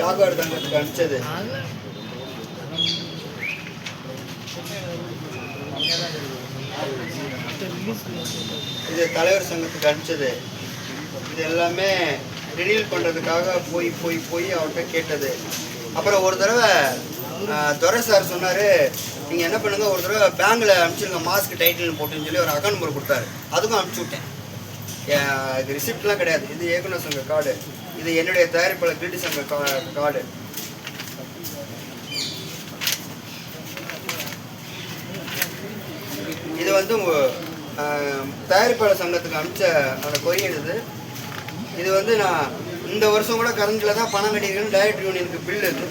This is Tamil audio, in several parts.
ஜாகுவார் தங்கத்துக்கு அனுப்பிச்சது. இது தலைவர் சங்கத்துக்கு அனுப்பிச்சது. இது எல்லாமே ரினியூல் பண்ணுறதுக்காக போய் போய் போய் அவர்கிட்ட கேட்டது. அப்புறம் ஒரு தடவை துரை சார் சொன்னார் நீங்கள் என்ன பண்ணுங்க ஒரு தடவை பேங்கில் அனுப்பிச்சிருங்க மாஸ்க் டைட்டில் போட்டுன்னு சொல்லி ஒரு அக்கௌண்ட் நம்பர் கொடுத்தாரு. அதுக்கும் அனுப்பிச்சி விட்டேன். இது ரிசிப்ட்லாம் கிடையாது. இது இயக்குனர் சங்க கார்டு. இது என்னுடைய தயாரிப்பாளர் கிரிட்டி சங்க கா- கார்டு. இது வந்து தயாரிப்பாளர் சங்கத்துக்கு அனுப்பிச்ச அந்த கொரியர் இது இது வந்து நான் இந்த வருஷம் கூட கரண்டில் தான் பணம் கட்டியிருக்கேன்னு டைரக்டர் யூனியனுக்கு பில் இது.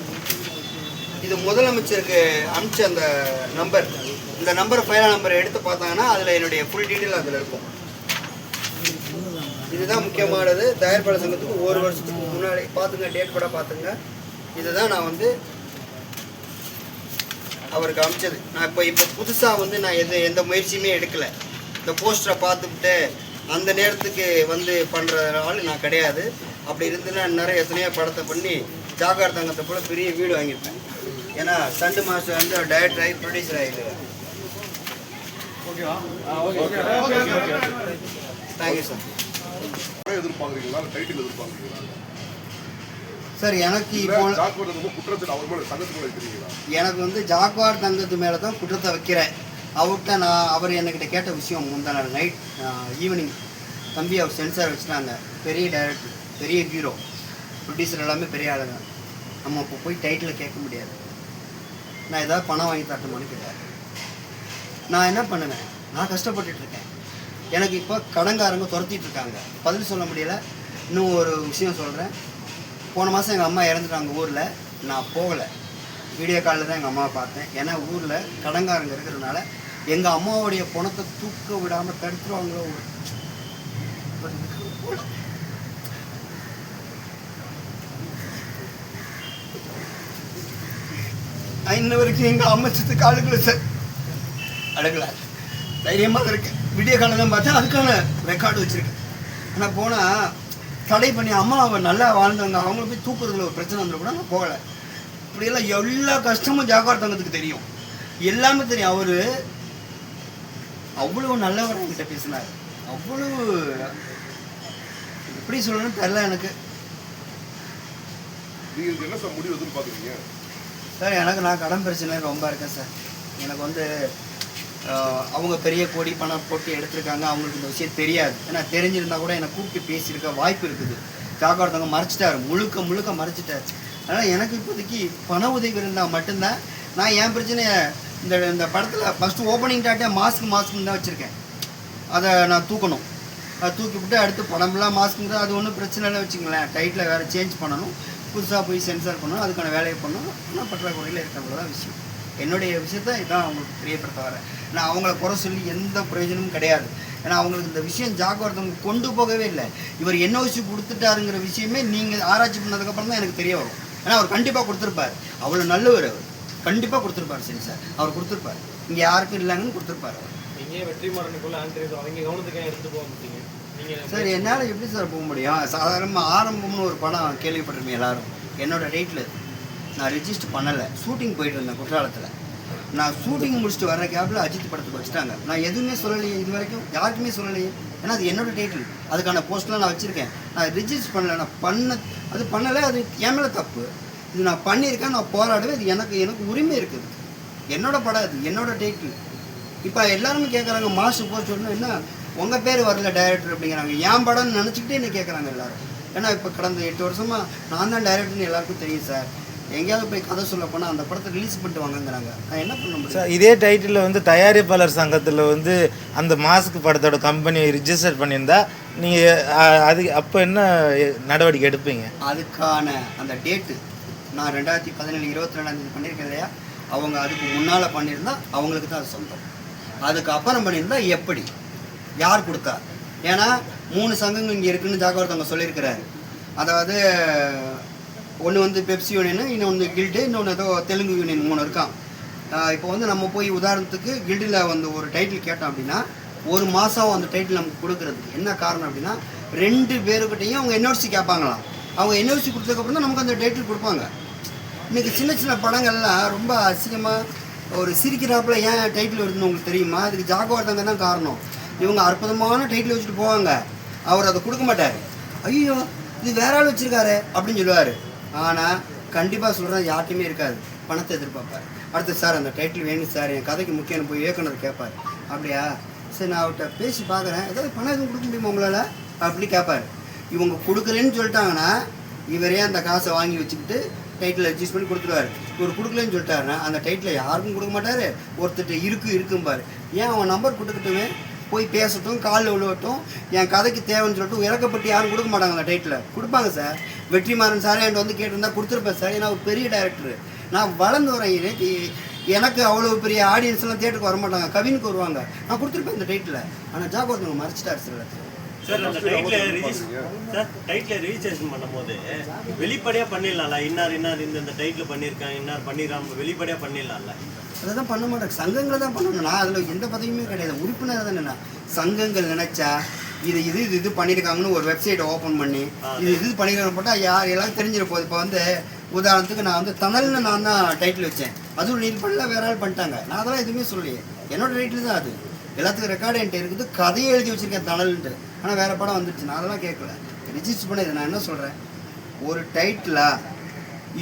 இது முதலமைச்சருக்கு அனுப்பிச்ச அந்த நம்பர் இந்த நம்பர் ஃபைலாக நம்பர் எடுத்து பார்த்தாங்கன்னா அதில் என்னுடைய ஃபுல் டீட்டெயில் அதில் இருக்கும். இதுதான் முக்கியமானது. தயாரிப்பாளர் சங்கத்துக்கு ஒரு வருஷத்துக்கு முன்னாடி பார்த்துங்க டேட் கூட பார்த்துங்க. இதுதான் நான் வந்து அவருக்கு அனுப்பிச்சது நான் இப்போ இப்போ புதுசாக வந்து நான் எது எந்த முயற்சியுமே எடுக்கலை. இந்த போஸ்டரை பார்த்துக்கிட்டு அந்த நேரத்துக்கு வந்து பண்ணுற ஆள் நான் கிடையாது. அப்படி இருந்துன்னா நிறைய எத்தனையோ படத்தை பண்ணி ஜாகார் தங்கத்தை போல பெரிய வீடு வாங்கியிருப்பேன். ஏன்னா சண்டு மாஸ்டர் வந்து டைரக்டர் ஆகி ப்ரொடியூசர் ஆகிடுவார். தேங்க்யூ சார் எதிர்பார்க்குறீங்களா டைட்டில் எதிர்பார்க்குறீங்களா சார் எனக்கு இப்போ எனக்கு வந்து ஜாக்வார் தங்கத்து மேலே தான் குற்றத்தை வைக்கிறேன். அவர்கிட்ட நான் அவர் என்கிட்ட கேட்ட விஷயம் முந்தா நாள் நைட் ஈவினிங் தம்பி அவர் சென்சார் வச்சுட்டாங்க. பெரிய டைரக்டர் பெரிய ஹீரோ ப்ரொடியூசர் எல்லாமே பெரிய ஆளுங்க. நம்ம இப்போ போய் டைட்டில் கேட்க முடியாது. நான் ஏதாவது பணம் வாங்கி தரட்டுமான்னு கேட்டார் நான் என்ன பண்ணுவேன்? நான் கஷ்டப்பட்டுட்டு இருக்கேன். எனக்கு இப்போ கடன்காரங்க துரத்திட்டு இருக்காங்க. பதில் சொல்ல முடியல. இன்னும் ஒரு விஷயம் சொல்கிறேன் போன மாதம் எங்கள் அம்மா இறந்துட்டாங்க ஊரில். நான் போகலை. வீடியோ காலில் தான் எங்கள் அம்மாவை பார்த்தேன். ஏன்னா ஊரில் கடன்காரங்க இருக்கிறதுனால எங்கள் அம்மாவுடைய பணத்தை தூக்க விடாமல் தடுத்துருவாங்களோ ஒரு இன்ன வரைக்கும் எங்கள் அம்மா சித்து காலுக்குள்ள சார் அடங்கல. தைரியமாக இருக்கேன் வீடியோ தான் பார்த்தேன் அதுக்கான ரெக்கார்டு வச்சுருக்கேன் ஆனால் போனால் தடை பண்ணி அம்மா அவன் நல்லா வாழ்ந்தவங்க அவங்கள போய் தூக்குறதுல ஒரு பிரச்சனை வந்துடும் கூட நான் போகலை. இப்படியெல்லாம் எல்லா கஷ்டமும் தங்கத்துக்கு தெரியும். எல்லாமே தெரியும். அவர் அவ்வளவு நல்லவர் என்கிட்ட பேசினார். அவ்வளவு எப்படி சொல்லணும்னு தெரில எனக்கு. நீங்கள் இதுக்கு என்ன சார் முடிவு எனக்கு நான் கடன் பிரச்சனை ரொம்ப இருக்கேன் சார். எனக்கு வந்து அவங்க பெரிய கோடி பணம் போட்டு எடுத்திருக்காங்க. அவங்களுக்கு இந்த விஷயம் தெரியாது. ஏன்னா தெரிஞ்சிருந்தா கூட என்னை கூப்பிட்டு பேசியிருக்க வாய்ப்பு இருக்குது. ஜாக்கிரதவங்க மறைச்சிட்டாரு. முழுக்க முழுக்க மறைச்சிட்டாரு அதனால் எனக்கு இப்போதைக்கு பண உதவி இருந்தால் மட்டும்தான் நான் என் பிரச்சனையை இந்த இந்த படத்தில் ஃபஸ்ட்டு ஓப்பனிங் டாட்டே மாஸ்க் மாஸ்க் தான் வச்சுருக்கேன். அதை நான் தூக்கணும். அதை தூக்கி விட்டு அடுத்து படம்லாம் மாஸ்க்குங்கிறது அது ஒன்றும் பிரச்சனை இல்லை வச்சுங்களேன் டைட்டில் வேறு சேஞ்ச் பண்ணணும். புதுசாக போய் சென்சார் பண்ணணும். அதுக்கான வேலையை பண்ணணும். ஆனால் பற்றாக்குறையில் இருக்கிறது விஷயம். என்னுடைய விஷயத்த இதான் அவங்களுக்கு தெரியப்படுத்த வரேன். நான் அவங்கள குறை சொல்லி எந்த பிரயோஜனமும் கிடையாது. ஏன்னா அவங்களுக்கு இந்த விஷயம் ஜாக்கிரதவங்க கொண்டு போகவே இல்லை. இவர் என்ஓசி கொடுத்துட்டாருங்கிற விஷயமே நீங்கள் ஆராய்ச்சி பண்ணதுக்கப்புறம் தான் எனக்கு தெரிய வரும். ஏன்னா அவர் கண்டிப்பாக கொடுத்துருப்பார். அவ்வளோ நல்லவர் அவர். கண்டிப்பாக கொடுத்துருப்பார் சரி சார். அவர் கொடுத்துருப்பார். இங்கே யாருக்கும் இல்லைங்கன்னு கொடுத்துருப்பார் அவர். நீங்க வெற்றிமாறனுக்குள்ள ஆண்டரி அவங்க கவனத்துக்கு எடுத்து போக மாட்டீங்க. நீங்க சார் என்னால் எப்படி சார் போக முடியும்? சாதாரணமாக ஆரம்பம்னு ஒரு படம் கேள்விப்பட்டிருப்பீங்க எல்லாரும். என்னோட டேட்டில் நான் ரெஜிஸ்டர் பண்ணலை. ஷூட்டிங் போயிட்டு இருந்தேன் குற்றாலத்தில். நான் ஷூட்டிங் முடிச்சுட்டு வர கேப்பில் அஜித் படத்துக்கு வச்சுட்டாங்க. நான் எதுவுமே சொல்லலையே இது வரைக்கும். யாருக்குமே சொல்லலையே. ஏன்னா அது என்னோட டைட்டில் அதுக்கான போஸ்ட்லாம் நான் வச்சுருக்கேன். நான் ரிஜிஸ்டர் பண்ணல. நான் பண்ண அது பண்ணலை. அது என் மேலே தப்பு. இது நான் பண்ணியிருக்கேன். நான் போராடுவேன் இது எனக்கு எனக்கு உரிமை இருக்குது. என்னோட படம் அது. என்னோட டைட்டில் இப்போ எல்லாருமே கேட்குறாங்க மாஸ்டர் போஸ்ட் சொல்லணும் என்ன? உங்கள் பேர் வரல டைரக்டர் அப்படிங்கிறாங்க. என் படம்னு நினச்சிக்கிட்டே என்ன கேட்குறாங்க எல்லாரும். ஏன்னா இப்போ கடந்த எட்டு வருஷமாக நான் தான் டைரக்டர்னு எல்லாருக்கும் தெரியும் சார் எங்கேயாவது போய் கதை சொல்ல போனால் அந்த படத்தை ரிலீஸ் பண்ணிட்டு வாங்கங்கிறாங்க. நான் என்ன பண்ண முடியும்? சார் இதே டைட்டிலில் வந்து தயாரிப்பாளர் சங்கத்தில் வந்து அந்த மாஸ்க் படத்தோட கம்பெனி ரிஜிஸ்டர் பண்ணியிருந்தா நீங்கள் அது அப்போ என்ன நடவடிக்கை எடுப்பீங்க? அதுக்கான அந்த டேட்டு நான் ரெண்டாயிரத்தி பதினேழு இருபத்தி ரெண்டாந்தேதி பண்ணியிருக்கேன் இல்லையா? அவங்க அதுக்கு முன்னால் பண்ணியிருந்தா அவங்களுக்கு தான் அது சொந்தம். அதுக்கு அப்புறம் பண்ணியிருந்தா எப்படி? யார் கொடுத்தா? ஏன்னா மூணு சங்கங்கள் இங்கே இருக்குன்னு ஜாகவர்த்தவங்க சொல்லியிருக்கிறாரு. அதாவது ஒன்று வந்து பெப்சி யூனியன் இன்னொன்று கில்டு இன்னொன்று ஏதோ தெலுங்கு யூனியன் மூணு இருக்கான் இப்போ வந்து நம்ம போய் உதாரணத்துக்கு கில்டில் வந்து ஒரு டைட்டில் கேட்டோம் அப்படின்னா ஒரு மாதம் அந்த டைட்டில் நமக்கு கொடுக்குறதுக்கு என்ன காரணம் அப்படின்னா ரெண்டு பேருக்கிட்டையும் அவங்க என்ஓசி கேட்பாங்களாம் அவங்க என்ஓசி கொடுத்ததுக்கப்புறம் தான் நமக்கு அந்த டைட்டில் கொடுப்பாங்க. இன்றைக்கி சின்ன சின்ன படங்கள்லாம் ரொம்ப அசிங்கமாக ஒரு சிரிக்கிறாப்புல ஏன் டைட்டில் வருதுன்னு உங்களுக்கு தெரியுமா? அதுக்கு ஜாகவார்த்தங்க தான் காரணம். இவங்க அற்புதமான டைட்டில் வச்சுட்டு போவாங்க. அவர் அதை கொடுக்க மாட்டார். ஐயோ இது வேற ஆள் வச்சுருக்காரு அப்படின்னு சொல்லுவார். ஆனால் கண்டிப்பாக சொல்கிறேன் யார்ட்டையுமே இருக்காது. பணத்தை எதிர்பார்ப்பார். அடுத்து சார் அந்த டைட்டில் வேணும் சார். என் கதைக்கு முக்கியம் போய் இயக்குனர் கேட்பார். அப்படியா? சரி நான் அவர்கிட்ட பேசி பார்க்குறேன். ஏதாவது பணம் எதுவும் கொடுக்க முடியுமா உங்களால்? அப்படி கேட்பார். இவங்க கொடுக்குறேன்னு சொல்லிட்டாங்கன்னா இவரே அந்த காசை வாங்கி வச்சுக்கிட்டு டைட்டில் அட்ஜஸ்ட் பண்ணி கொடுத்துருவாரு. இவர் கொடுக்கலன்னு சொல்லிட்டாருன்னா அந்த டைட்டில் யாருக்கும் கொடுக்க மாட்டார். ஒருத்தர்கிட்ட இருக்கு இருக்கும்பார். ஏன் அவன் நம்பர் கொடுத்துக்கிட்டுமே போய் பேசட்டும் காலில் விழுவட்டும் என் கதைக்கு தேவைன்னு சொல்லிட்டு இறக்கப்பட்டு யாரும் கொடுக்க மாட்டாங்களா டைட்டில் கொடுப்பாங்க சார் வெற்றிமாறன் சார் என்கிட்ட வந்து கேட்டிருந்தா கொடுத்துருப்பேன் சார் ஏன்னா ஒரு பெரிய டைரக்டர் நான் வளர்ந்து வரேன் எனக்கு அவ்வளோ பெரிய ஆடியன்ஸ்லாம் தேட்டருக்கு வர மாட்டாங்க. கவினுக்கு வருவாங்க. நான் கொடுத்துருப்பேன் இந்த டைட்டில் ஆனால் ஜாகோத் மறைச்சிட்டாரு சார் சார் அந்த டைட்டில் சார் டைட்டில் ரிஜிஸ்ட்ரேஷன் பண்ணும்போது வெளிப்படையா பண்ணிடலாம்ல? இன்னார் இன்னார் இந்த இந்த டைட்டில் பண்ணியிருக்காங்க இன்னார் பண்ணிடுறாங்க வெளிப்படையா பண்ணிடலாம்ல? அதை தான் பண்ண மாட்டேன். சங்கங்களை தான் பண்ணணும். நான் அதில் எந்த பதவியுமே கிடையாது. உறுப்பினர் தானே நான். சங்கங்கள் நினைச்சா இது இது இது இது பண்ணியிருக்காங்கன்னு ஒரு வெப்சைட்டை ஓப்பன் பண்ணி இது இது பண்ணிருக்காங்க போட்டால் யார் எல்லாம் தெரிஞ்சிட போகுது. இப்போ வந்து உதாரணத்துக்கு நான் வந்து தணல்னு நான் தான் டைட்டில் வச்சேன். அதுவும் நீ பண்ணல வேற ஆள் பண்ணிட்டாங்க. நான் அதெல்லாம் எதுவுமே சொல்லலையே. என்னோட டைட்டில் தான் அது. எல்லாத்துக்கும் ரெக்கார்டு என்கிட்ட இருக்குது. கதையை எழுதி வச்சிருக்கேன் தணல்ன்ட்டு ஆனால் வேறு படம் வந்துடுச்சு நான் அதெல்லாம் கேட்கல. ரிஜிஸ்டர் பண்ண நான் என்ன சொல்கிறேன் ஒரு டைட்டிலாக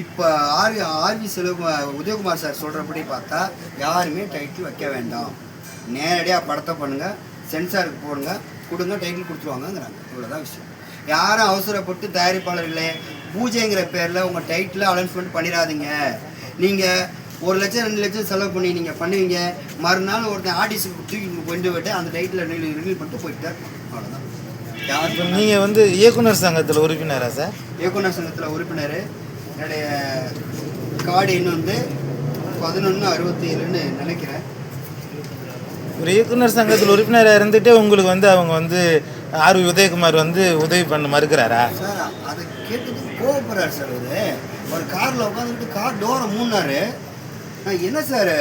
இப்போ ஆர்வி ஆர்வி செல்வ உதயகுமார் சார் சொல்கிறபடி பார்த்தா யாருமே டைட்டில் வைக்க வேண்டாம். நேரடியாக படத்தை பண்ணுங்கள் சென்சாருக்கு போடுங்க கொடுங்க டைட்டில் கொடுத்துருவாங்கங்கிறாங்க. இவ்வளோதான் விஷயம். யாரும் அவசரப்பட்டு தயாரிப்பாளர்களே பூஜைங்கிற பேரில் உங்கள் டைட்டில் அனௌன்ஸ்மெண்ட் பண்ணிடாதீங்க. நீங்கள் ஒரு லட்சம் ரெண்டு லட்சம் செலவு பண்ணி நீங்கள் பண்ணுவீங்க. மறுநாள் ஒருத்தன் ஆர்டிஸ்ட்டுக்கு தூக்கி கொண்டு போயிட்டு அந்த டைட்டில் ரிலீவ் பண்ணிட்டு போயிட்டு அவ்வளோதான் யாருக்கும் நீங்கள் வந்து இயக்குனர் சங்கத்தில் உறுப்பினரா சார்? இயக்குனர் சங்கத்தில் உறுப்பினர். என்னுடைய கார்டு எண் வந்து பதினொன்று அறுபத்தி ஏழுன்னு நினைக்கிறேன். ஒரு இயக்குனர் சங்கத்தில் உறுப்பினராக இருந்துட்டு உங்களுக்கு வந்து அவங்க வந்து ஆர்வி உதயகுமார் வந்து உதவி பண்ண மறுக்கிறாரா? சார் அதை கேட்டது கோவப்படுறாரு சார் அவரு. ஒரு காரில் உட்காந்துக்கிட்டு கார் டோரை மூடினாரு. நான் என்ன சார்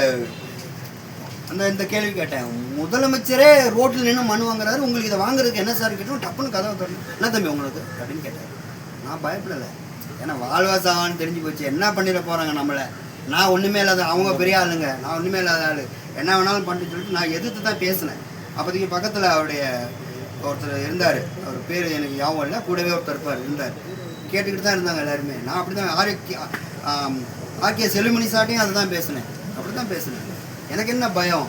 அந்த இந்த கேள்வி கேட்டேன். முதலமைச்சரே ரோட்டில் நின்று மனு வாங்குறாரு. உங்களுக்கு இதை வாங்குறதுக்கு என்ன சார் கேட்டோம்? டப்புன்னு கதவை திறந்து என்ன தம்பி உங்களுக்கு? அப்படின்னு கேட்டேன். நான் பயப்படலை. ஏன்னா வாழ்வாசாவான்னு தெரிஞ்சு போச்சு. என்ன பண்ணிட போகிறாங்க நம்மளை? நான் ஒன்றுமே இல்லாத அவங்க பெரிய ஆளுங்க. நான் ஒன்றுமே இல்லாத ஆள். என்ன வேணாலும் பண்ணிட்டு சொல்லிட்டு நான் எதிர்த்து தான் பேசினேன். அப்போதைக்கு பக்கத்தில் அவருடைய ஒருத்தர் இருந்தார். அவர் பேர் எனக்கு ஞாபகம் இல்லை. கூடவே ஒருத்தர் இருப்பார் இருந்தார். கேட்டுக்கிட்டு தான் இருந்தாங்க எல்லாருமே. நான் அப்படி தான் ஆரோக்கிய ஆர்கே செலுமணி சாட்டையும் அதை தான் பேசினேன். அப்படி தான் பேசினேன். எனக்கு என்ன பயம்?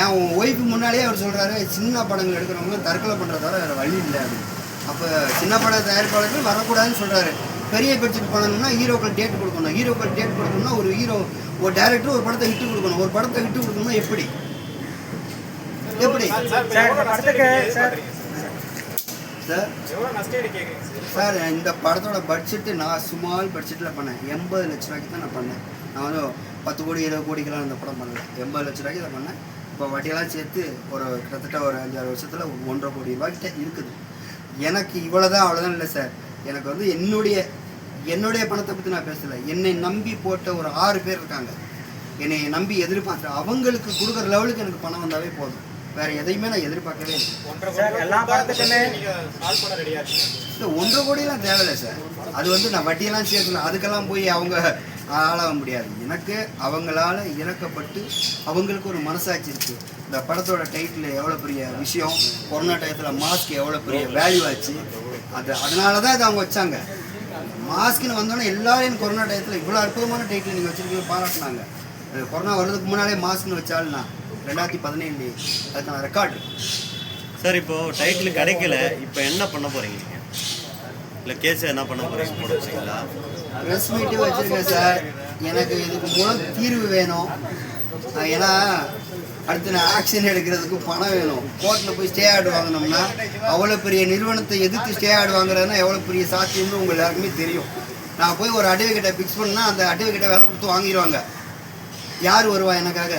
ஏன் உன் ஒய்ஃபு முன்னாடியே அவர் சொல்கிறாரு சின்ன படங்கள் எடுக்கிறவங்க தற்கொலை பண்ணுறத தவிர வேறு வழி இல்லை அப்படின்னு. அப்போ சின்ன பட தயாரிப்பாளர்கள் வரக்கூடாதுன்னு சொல்கிறாரு பெரிய பட்ஜெட் பண்ணணும்னா ஹீரோக்கள் டேட் கொடுக்கணும். ஹீரோக்கள் டேட் கொடுக்கணும்னா ஒரு ஹீரோ ஒரு டேரக்டர் ஒரு படத்தை ஹிட்டு கொடுக்கணும். ஒரு படத்தை ஹிட்டு கொடுக்கணும்னா எப்படி? எப்படி? சார் சார் இந்த படத்தோட பட்ஜெட்டு நான் சுமால் பட்ஜெட்டில் பண்ணேன். எண்பது லட்ச ரூபாய்க்கு தான் நான் பண்ணேன். நான் வந்து பத்து கோடி இருபது கோடிக்கெல்லாம் இந்த படம் பண்ணல. எண்பது லட்ச ரூபாய்க்கு இதை பண்ணேன். இப்போ வட்டியெல்லாம் சேர்த்து ஒரு கிட்டத்தட்ட ஒரு அஞ்சாறு வருஷத்தில் ஒரு ஒன்றரை கோடி ரூபாய்க்கிட்ட இருக்குது. எனக்கு இவ்வளோதான் அவ்வளோதான் இல்லை சார். எனக்கு வந்து என்னுடைய என்னுடைய பணத்தை பற்றி நான் பேசலை. என்னை நம்பி போட்ட ஒரு ஆறு பேர் இருக்காங்க. என்னை நம்பி எதிர்பார்க்குற அவங்களுக்கு கொடுக்குற லெவலுக்கு எனக்கு பணம் வந்தாவே போதும். வேறு எதையுமே நான் எதிர்பார்க்கவே இல்லை. ஒன்றரை கோடியெல்லாம் தேவையில்லை சார். அது வந்து நான் வட்டியெல்லாம் சேர்க்கணும் அதுக்கெல்லாம் போய் அவங்க ஆளாக முடியாது. எனக்கு அவங்களால இறக்கப்பட்டு அவங்களுக்கு ஒரு மனசாட்சி இருக்குது இந்த படத்தோட டைட்டில் எவ்வளோ பெரிய விஷயம் கொரோனா டயத்தில் மாஸ்க் எவ்வளோ பெரிய வேல்யூ ஆச்சு. அது அதனால தான் இதை அவங்க வச்சாங்க. மாஸ்க்னு வந்தோன்னே எல்லாரும் கொரோனா டயத்தில் இவ்வளோ அற்புதமான டைட்டில் நீங்கள் வச்சிருக்கீங்க பாராட்டினாங்க. கொரோனா வர்றதுக்கு முன்னாலே மாஸ்க்னு வச்சாலும் நான் ரெண்டாயிரத்தி பதினேழு அதுக்கான ரெக்கார்டு சார் இப்போ டைட்டில் கிடைக்கல. இப்போ என்ன பண்ண போறீங்க நீங்க? இல்லை கேஸ் என்ன பண்ண போறீங்க? போட போறீங்களா? ப்ரெஸ் மீட்டு வச்சுருக்கேன் சார். எனக்கு இதுக்கு மூலம் தீர்வு வேணும். ஏன்னா அடுத்து நான் ஆக்ஷன் எடுக்கிறதுக்கு பணம் வேணும். கோர்ட்டில் போய் ஸ்டே ஆர்டர் வாங்கினோம்னா அவ்வளோ பெரிய நிறுவனத்தை எதிர்த்து ஸ்டே ஆர்டர் வாங்குறதுன்னா எவ்வளோ பெரிய சாத்தியம்னு உங்கள் எல்லாருக்குமே தெரியும். நான் போய் ஒரு அட்வொகேட்டை ஃபிக்ஸ் பண்ணால் அந்த அட்வொகேட்டை வேலை கொடுத்து வாங்கிடுவாங்க யார் வருவா எனக்காக?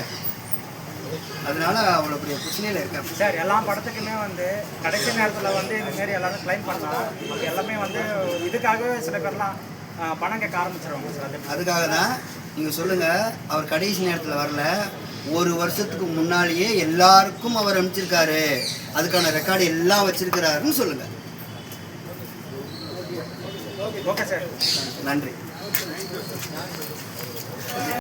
அதனால அவ்வளோ பெரிய பிரச்சனையில் இருக்கேன். சார் எல்லா படத்துக்குமே வந்து கடைசி நேரத்தில் வந்து இந்த மாதிரி எல்லாரும் கிளைம் பண்ணலாம் எல்லாமே வந்து இதுக்காகவே சில பேர்லாம் பணம் கேட்க ஆரம்பிச்சிருவாங்க சார். அது அதுக்காக தான் நீங்கள் சொல்லுங்கள் அவர் கடைசி நேரத்தில் வரல. ஒரு வருஷத்துக்கு முன்னாலேயே எல்லாருக்கும் அவர் அனுப்பிச்சிருக்காரு. அதுக்கான ரெக்கார்டு எல்லாம் வச்சிருக்கிறாருன்னு சொல்லுங்கள் நன்றி.